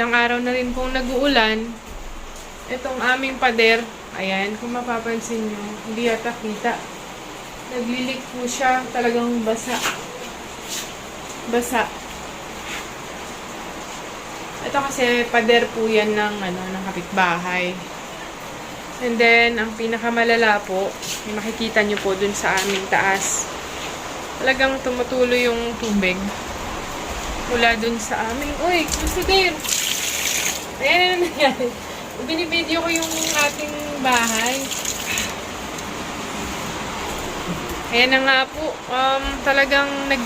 Ilang araw na rin pong nag-uulan. Itong aming pader, ayan, kung mapapansin nyo, hindi yata kita. Naglilik po siya, talagang basa. Basa. Ito kasi pader po yan ng, ano, ng kapitbahay. And then, ang pinakamalala po, may makikita nyo po dun sa aming taas. Talagang tumutuloy yung tubig mula dun sa aming... Uy, gusto din! Ayan na. Binibideo ko yung ating bahay. Ayan na nga po. Um, talagang nag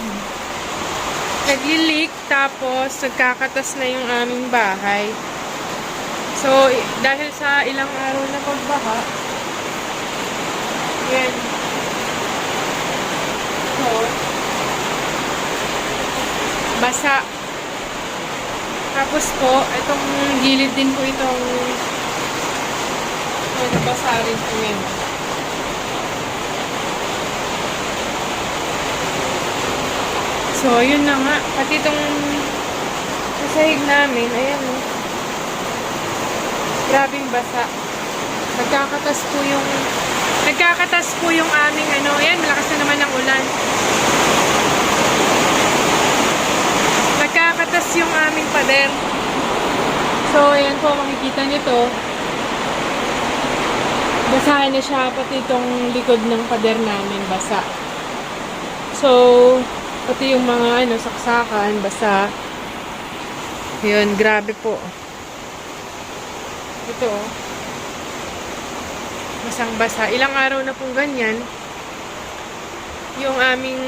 naglilik tapos nagkakatas na yung aming bahay. So, dahil sa ilang araw na pagbaha, yan. So, basa. Tapos po, itong gilid din po itong oh, nabasa rin po yan. So, yun na nga. Pati itong sasahig namin, ayan o. Grabing basa. Nagkakatas po yung nagkakatas po yung aming ano, ayan, malakas na naman ang ulan. Nagkakatas yung aming pader. So, ayan po, makikita nito. Basahan na siya, pati itong likod ng pader namin, basa. So, pati yung mga ano, saksakan, basa. Yun, grabe po. Ito, oh. Basang-basa. Ilang araw na pong ganyan. Yung aming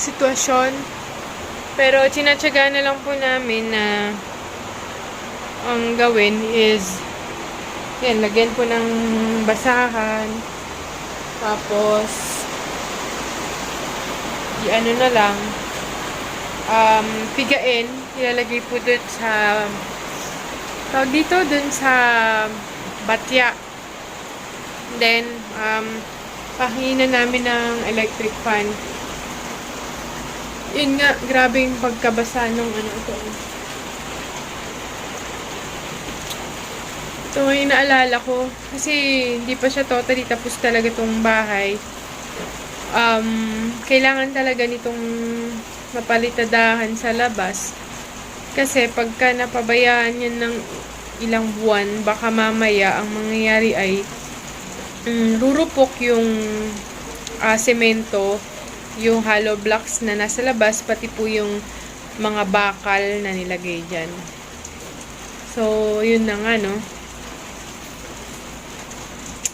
sitwasyon. Pero, tinatsaga na lang po namin na ang gawin is yan, lagyan po ng basahan. Tapos, i-ano na lang, um, pigain, ilalagay po dun sa, tawag dito, dun sa batya. Then, um, pahingin na namin ng electric fan. Yun nga, grabe yung pagkabasa nung ano ito. Ito yung naalala ko. Kasi hindi pa siya totally tapos talaga tong bahay um, kailangan talaga nitong mapalitadahan sa labas. Kasi pagka napabayaan yan ng ilang buwan, baka mamaya ang mangyayari ay mm, rurupok yung ah, semento, yung hollow blocks na nasa labas, pati po yung mga bakal na nilagay dyan. So, yun na nga, no?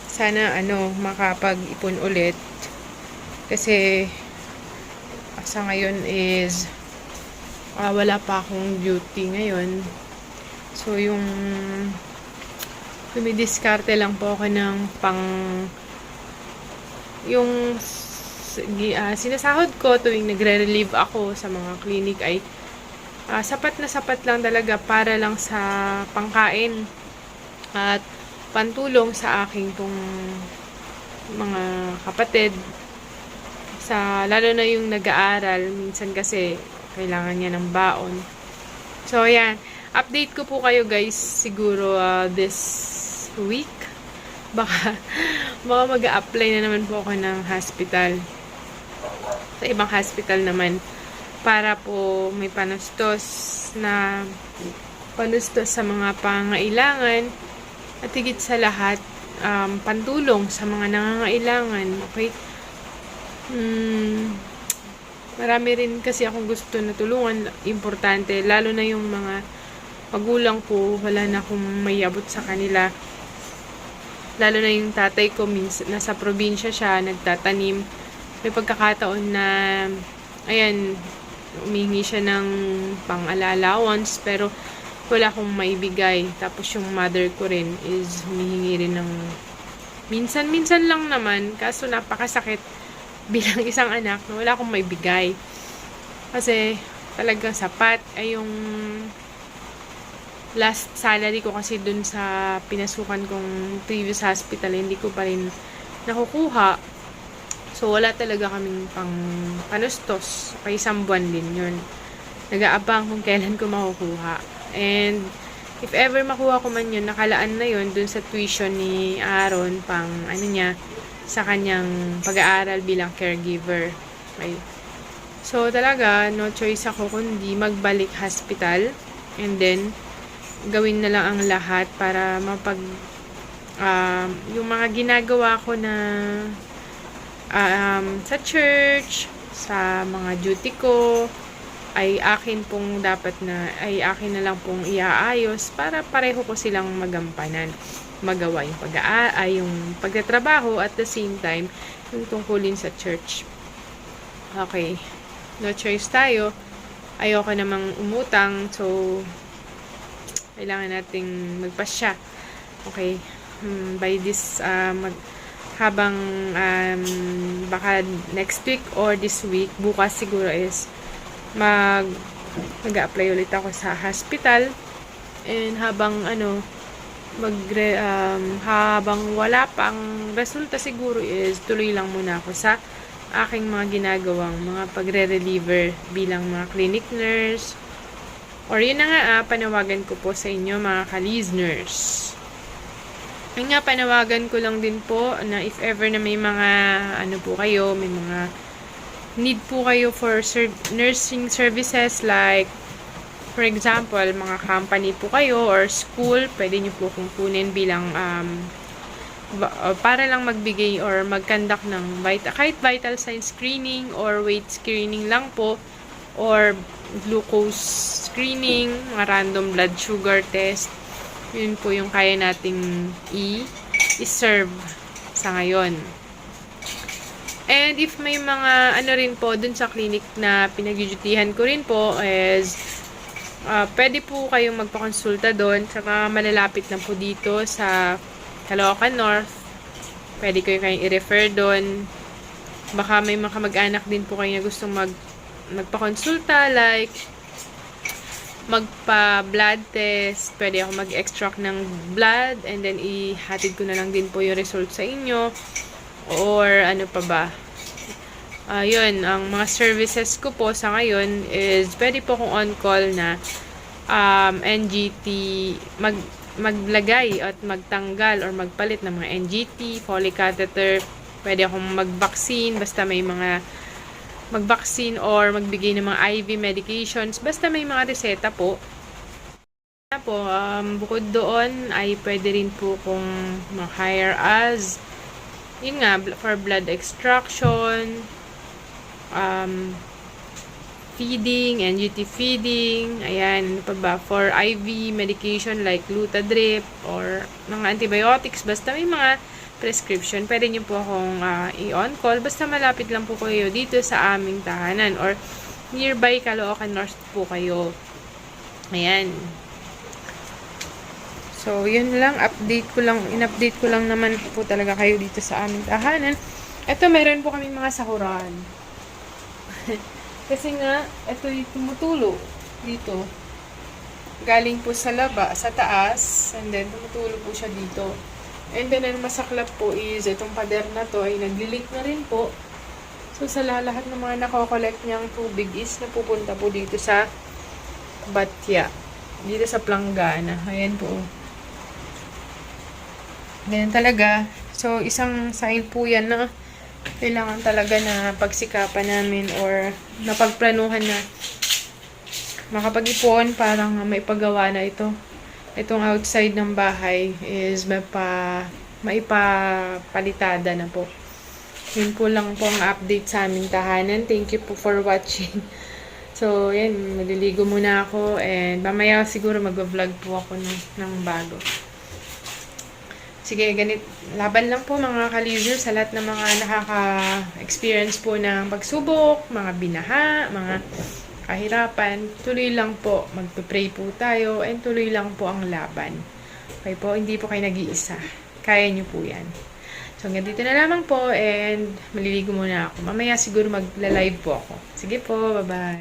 Sana, ano, makapag-ipon ulit kasi sa ngayon is ah, wala pa akong duty ngayon. So yung dumidiskarte lang po ako ng pang yung ah, sinasahod ko tuwing nagre-relieve ako sa mga clinic ay ah, sapat na sapat lang talaga para lang sa pangkain at pantulong sa aking pong mga kapatid. Sa lalo na yung nag-aaral minsan kasi kailangan niya ng baon. So ayan. Update ko po kayo guys siguro uh, this week. Baka baka mag apply na naman po ako ng hospital sa ibang hospital naman para po may panustos na panustos sa mga pangailangan at higit sa lahat um, pantulong sa mga nangangailangan okay Hmm, marami rin kasi akong gusto na tulungan. Importante, lalo na yung mga magulang ko, wala na akong mayabot sa kanila. Lalo na yung tatay ko, mins, nasa probinsya siya, nagtatanim. May pagkakataon na, ayan, umingi siya ng pang-allowance, pero wala akong maibigay. Tapos yung mother ko rin is humihingi rin ng minsan-minsan lang naman, kaso napakasakit bilang isang anak na wala akong may bigay. Kasi talagang sapat ay yung last salary ko kasi dun sa pinasukan kong previous hospital, hindi ko pa rin nakukuha. So, wala talaga kaming pang panustos. Kaya isang buwan din yun. Nag-aabang kung kailan ko makukuha. And if ever makuha ko man yun, nakalaan na yun dun sa tuition ni Aaron pang ano niya, sa kanyang pag-aaral bilang caregiver. Okay. So, talaga, no choice ako kundi magbalik hospital and then gawin na lang ang lahat para mapag um, yung mga ginagawa ko na um, sa church, sa mga duty ko, ay akin pong dapat na, ay akin na lang pong iaayos para pareho ko silang magampanan. Magawa yung pag ay yung pagtatrabaho at the same time, yung tungkulin sa church. Okay. No choice tayo. Ayoko namang umutang, so kailangan nating magpasya. Okay. Hmm, by this, uh, mag, habang um, baka next week or this week, bukas siguro is mag mag-apply ulit ako sa hospital. And habang ano mag um, habang wala pang resulta siguro is tuloy lang muna ako sa aking mga ginagawang mga pagre-reliever bilang mga clinic nurse. Or yun na nga ah, panawagan ko po sa inyo mga ka-listeners ay nga, panawagan ko lang din po na if ever na may mga, ano po kayo, may mga need po kayo for ser- nursing services like, for example, mga company po kayo or school, pwede nyo po kung kunin bilang um, para lang magbigay or mag-conduct ng vita- kahit vital sign screening or weight screening lang po or glucose screening, mga random blood sugar test, yun po yung kaya nating i-serve sa ngayon. And if may mga ano rin po dun sa clinic na pinagdudutihan ko rin po is uh, pwede po kayong magpakonsulta doon saka malalapit na po dito sa Caloocan North. Pwede kayo kayong i-refer doon. Baka may mga mag-anak din po kayo na gustong mag magpakonsulta like magpa-blood test, pwede ako mag-extract ng blood and then ihatid ko na lang din po yung result sa inyo. Or ano pa ba? Uh, ang mga services ko po sa ngayon is pwede po kung on-call na um, NGT mag maglagay at magtanggal or magpalit ng mga NGT, Foley catheter, pwede akong mag-vaccine basta may mga mag-vaccine or magbigay ng mga IV medications. Basta may mga reseta po. po um, bukod doon ay pwede rin po kung ma-hire as yun nga, for blood extraction, um, feeding, NGT feeding, ayan, ano pa ba, for IV medication like Lutadrip or mga antibiotics, basta may mga prescription, pwede nyo po akong uh, i-on call. Basta malapit lang po kayo dito sa aming tahanan or nearby Caloocan North po kayo. Ayan. So, yun lang. Update ko lang, in-update ko lang naman po talaga kayo dito sa aming tahanan. Ito, meron po kami mga sahuran. Kasi nga, ito yung tumutulo dito. Galing po sa laba, sa taas, and then tumutulo po siya dito. And then, ang masaklap po is, itong pader na to ay naglilik na rin po. So, sa lahat ng mga nakokolekt niyang tubig is napupunta po dito sa Batya. Dito sa Planggana. Ayan po. Ganyan talaga. So, isang sign po yan na kailangan talaga na pagsikapan namin or napagplanuhan na makapag-ipon para nga maipagawa na ito itong outside ng bahay is mapa, maipapalitada na po. Yun po lang po ang update sa aming tahanan. Thank you po for watching. So, yan, maliligo muna ako and mamaya siguro mag-vlog po ako ng, ng bago. Sige, ganit, laban lang po mga kalizer sa lahat ng mga nakaka-experience po ng pagsubok, mga binaha, mga kahirapan, tuloy lang po, magpe-pray po tayo, and tuloy lang po ang laban. Okay po, hindi po kayo nag-iisa. Kaya nyo po yan. So, hanggang dito na lamang po, and maliligo muna ako. Mamaya siguro magla-live po ako. Sige po, bye-bye.